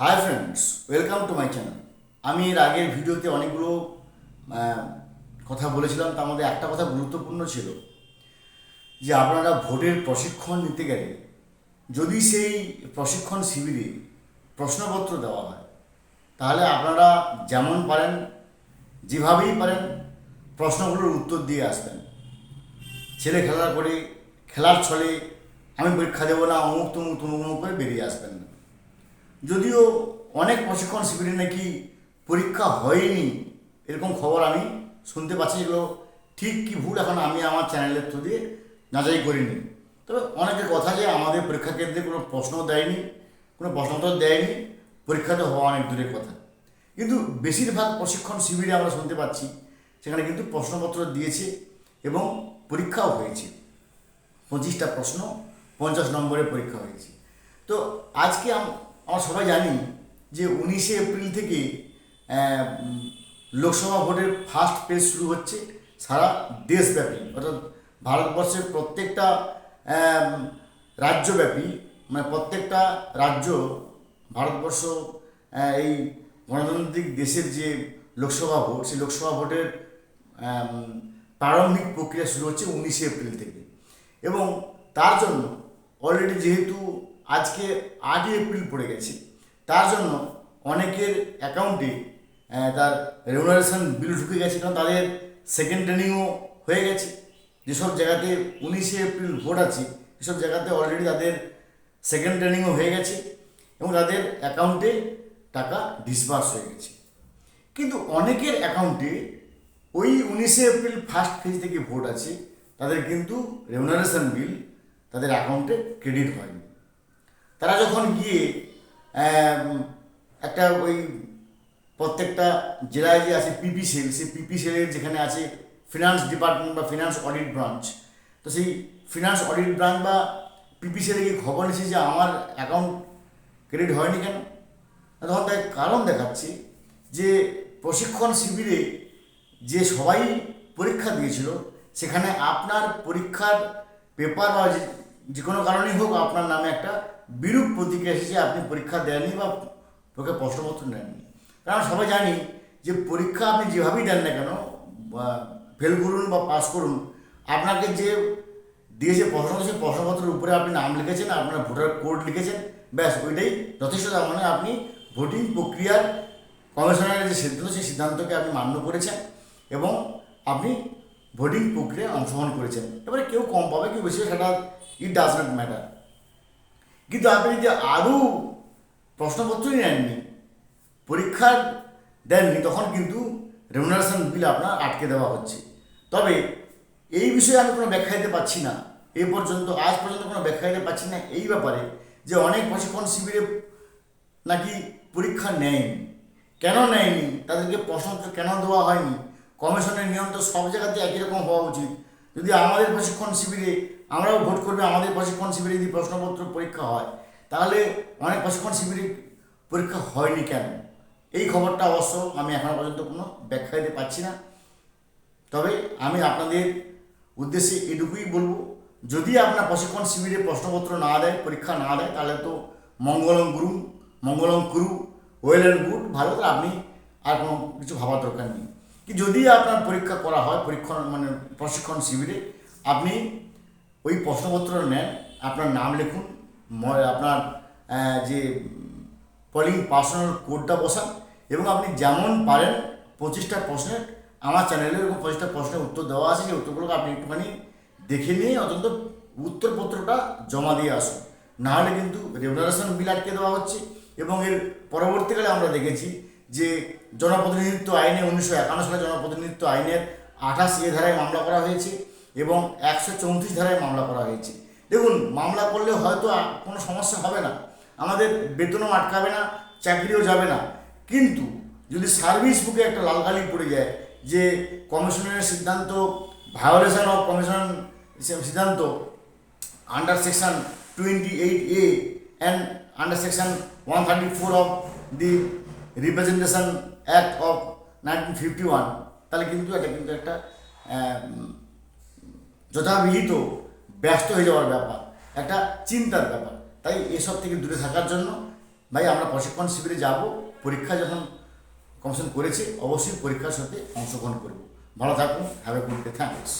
Hi friends welcome to my channel আমি এর আগের ভিডিওতে অনেকগুলো কথা বলেছিলাম, তার মধ্যে একটা কথা গুরুত্বপূর্ণ ছিল, যে আপনারা ভোটের প্রশিক্ষণ নিতে গেলে যদি সেই প্রশিক্ষণ শিবিরে প্রশ্নপত্র দেওয়া হয়, তাহলে আপনারা যেমন পারেন, যেভাবেই পারেন, প্রশ্নগুলোর উত্তর দিয়ে আসবেন। ছেলে খেলা করে খেলার ছলে আমি পরীক্ষা দেবো না, অমুক, তমুক তমুক করে বেরিয়ে আসবেন। না যদিও অনেক প্রশিক্ষণ শিবিরে নাকি পরীক্ষা হয়নি, এরকম খবর আমি শুনতে পাচ্ছি যেগুলো ঠিক কি ভুল এখন আমি আমার চ্যানেলের থ্রু দিয়ে যাচাই করিনি। তবে অনেকের কথা যে আমাদের পরীক্ষা কেন্দ্রে কোনো প্রশ্ন দেয়নি, কোনো প্রশ্নোত্তর দেয়নি পরীক্ষাতে হওয়া অনেক দূরের কথা। কিন্তু বেশিরভাগ প্রশিক্ষণ শিবিরে আমরা শুনতে পাচ্ছি, সেখানে কিন্তু প্রশ্নপত্র দিয়েছে এবং পরীক্ষাও হয়েছে। পঁচিশটা প্রশ্ন, পঞ্চাশ নম্বরের পরীক্ষা হয়েছে। তো আজকে আমরা সবাই জানি যে উনিশে এপ্রিল থেকে লোকসভা ভোটের ফার্স্ট পেজ শুরু হচ্ছে সারা দেশব্যাপী। অর্থাৎ ভারতবর্ষের প্রত্যেকটা রাজ্যব্যাপী মানে প্রত্যেকটা রাজ্য ভারতবর্ষ এই গণতান্ত্রিক দেশের যে লোকসভা ভোট, সেই লোকসভা ভোটের প্রারম্ভিক প্রক্রিয়া শুরু হচ্ছে উনিশে এপ্রিল থেকে। এবং তার জন্য অলরেডি যেহেতু আজকে আটই এপ্রিল পড়ে গেছে। তার জন্য অনেকের অ্যাকাউন্টে তার রেমুনারেশন বিল ঢুকে গেছে, কারণ তাদের সেকেন্ড ট্রেনিংও হয়ে গেছে। যেসব জায়গাতে উনিশে এপ্রিল ভোট আছে, সেসব জায়গাতে অলরেডি তাদের সেকেন্ড ট্রেনিংও হয়ে গেছে এবং তাদের অ্যাকাউন্টে টাকা ডিসবার্স হয়ে গেছে। কিন্তু অনেকের অ্যাকাউন্টে ওই উনিশে এপ্রিল ফার্স্ট ফেজ থেকে ভোট আছে, তাদের কিন্তু রেমুনারেশন বিল তাদের অ্যাকাউন্টে ক্রেডিট হয়নি। তারা যখন গিয়ে একটা ওই প্রত্যেকটা জেলায় যে আছে পিপি সেল সেই পিপি সেলের যেখানে আছে ফিনান্স ডিপার্টমেন্ট বা ফিনান্স অডিট ব্রাঞ্চ তো সেই ফিনান্স অডিট ব্রাঞ্চ বা পিপি সেলে গিয়ে খবর নিয়েছে যে আমার অ্যাকাউন্ট ক্রেডিট হয়নি কেন? তখন তাই কারণ দেখাচ্ছে যে প্রশিক্ষণ শিবিরে যে সবাই পরীক্ষা দিয়েছিল, সেখানে আপনার পরীক্ষার পেপার বা যে- কোনো কারণেই হোক আপনার নামে একটা বিরূপ প্রতিক্রিয়া এসেছে, আপনি পরীক্ষা দেননি বা তোকে প্রশ্নপত্র নেননি। কারণ সবাই জানি যে পরীক্ষা আপনি যেভাবেই দেন না কেন, বা ফেল করুন বা পাস করুন, আপনাকে যে দিয়েছে প্রশ্ন সেই প্রশ্নপত্রের উপরে আপনি নাম লিখেছেন, আপনার ভোটার কোড লিখেছেন, ব্যাস, ওইটাই যথেষ্ট। তার মানে আপনি ভোটিং প্রক্রিয়ার কমিশনারের যে সিদ্ধান্ত, সেই সিদ্ধান্তকে আপনি মান্য করেছেন এবং আপনি ভোটিং প্রক্রিয়ায় অংশগ্রহণ করেছেন এবারে কেউ কম পাবে, কেউ বেশি, সেটা ইট ডাজ নট ম্যাটার কিন্তু আপনি যদি আরও প্রশ্নপত্রই নেননি, পরীক্ষার দেননি, তখন কিন্তু রেমুনারেশন বিল আপনার আটকে দেওয়া হচ্ছে। তবে এই বিষয়ে আমি কোনো ব্যাখ্যা দিতে পারছি না। এ পর্যন্ত, আজ পর্যন্ত কোনো ব্যাখ্যা দিতে পারছি না এই ব্যাপারে যে অনেক প্রশিক্ষণ শিবিরে নাকি পরীক্ষা নেয়নি। কেন নেয়নি? তাদেরকে প্রশ্নপত্র কেন দেওয়া হয়নি? কমিশনের নিয়ম তো সব জায়গাতে একই রকম হওয়া উচিত। যদি আমাদের প্রশিক্ষণ শিবিরে, আমরাও ভোট করবে, আমাদের প্রশিক্ষণ শিবিরে যদি প্রশ্নপত্র পরীক্ষা হয়, তাহলে অনেক প্রশিক্ষণ শিবিরে পরীক্ষা হয়নি কেন? এই খবরটা অবশ্য আমি এখনও পর্যন্ত কোনো ব্যাখ্যা দিতে পারছি না। তবে আমি আপনাদের উদ্দেশ্যে এটুকুই বলব, যদি আপনার প্রশিক্ষণ শিবিরে প্রশ্নপত্র না দেয়, পরীক্ষা না দেয়, তাহলে তো মঙ্গলম গুরু মঙ্গলম কুরু, ওয়েল অ্যান্ড গুড, ভালো আপনি আর কোনো কিছু ভাবার দরকার নেই। যদি আপনার পরীক্ষা করা হয়, পরীক্ষণ মানে প্রশিক্ষণ শিবিরে, আপনি ওই প্রশ্নপত্র নেন, আপনার নাম লিখুন আপনার যে পলিং পার্সোনাল কোডটা বসান, এবং আপনি যেমন পারেন পঁচিশটা প্রশ্নের আমার চ্যানেলে এরকম পঁচিশটা প্রশ্নের উত্তর দেওয়া আছে, সেই উত্তরগুলোকে আপনি একটুখানি দেখে নিয়ে অত্যন্ত উত্তরপত্রটা জমা দিয়ে আসুন। নাহলে কিন্তু রেমুনারেশন বিল আটকে দেওয়া হচ্ছে, এবং এর পরবর্তীকালে আমরা দেখেছি যে জনপ্রতিনিধিত্ব আইনে উনিশশো একান্ন সালে জনপ্রতিনিধিত্ব আইনের আঠাশ এ ধারায় মামলা করা হয়েছে এবং একশো চৌত্রিশ ধারায় মামলা করা হয়েছে। দেখুন, মামলা করলে হয়তো কোনো সমস্যা হবে না। আমাদের বেতনও আটকাবে না, চাকরিও যাবে না। কিন্তু যদি সার্ভিস বুকে একটা লালকালি পড়ে যায় যে কমিশনের সিদ্ধান্ত, ভায়োলেশন অফ কমিশন সিদ্ধান্ত under section twenty eight A and under section 28A and under section 134 of the representation act of 1951 তাহলে কিন্তু এটা কিন্তু একটা যথাবিহিত ব্যস্ত হয়ে যাওয়ার ব্যাপার, একটা চিন্তার ব্যাপার। তাই এসব থেকে দূরে থাকার জন্য, ভাই আমরা প্রশিক্ষণ শিবিরে যাব, পরীক্ষা যখন কমিশন করেছে, অবশ্যই পরীক্ষার সাথে অংশগ্রহণ করব। ভালো থাকুন have a good day thanks